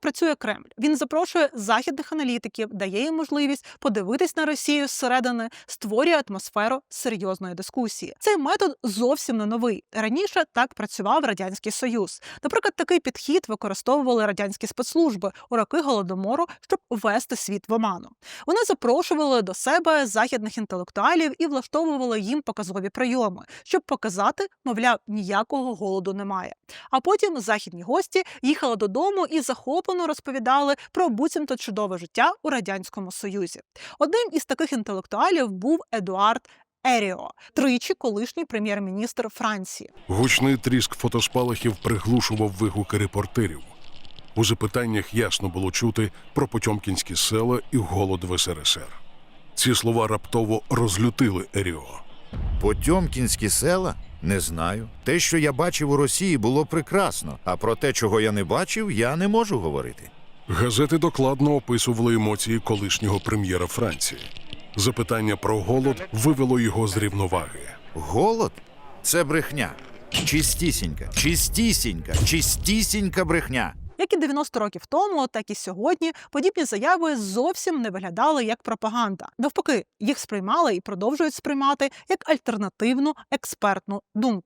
працює Кремль. Він запрошує західних аналітиків, дає їм можливість подивитись на Росію зсередини, створює атмосферу серйозної дискусії. Цей метод зовсім не новий. Раніше так працював радянський союз. Наприклад, такий підхід використовували радянські спецслужби у роки голодомору, щоб ввести світ в оману. Вони запрошували до себе західних інтелектуалів і влаштовували їм показові прийоми, щоб показати, мовляв, ніякого голоду немає. А потім західні гості їхали додому і захоплено розповідали про буцімто чудове життя у радянському союзі. Одним із таких інтелектуалів був Едуард Еріо, тричі колишній прем'єр-міністр Франції. Гучний тріск фотоспалахів приглушував вигуки репортерів. У запитаннях ясно було чути про потьомкінські села і голод в СРСР. Ці слова раптово розлютили Еріо. Потьомкінські села? Не знаю. Те, що я бачив у Росії, було прекрасно. А про те, чого я не бачив, я не можу говорити. Газети докладно описували емоції колишнього прем'єра Франції. Запитання про голод вивело його з рівноваги. Голод це брехня. Чистісінька, чистісінька, чистісінька брехня. Як і 90 років тому, так і сьогодні подібні заяви зовсім не виглядали як пропаганда. Навпаки, їх сприймали і продовжують сприймати як альтернативну експертну думку.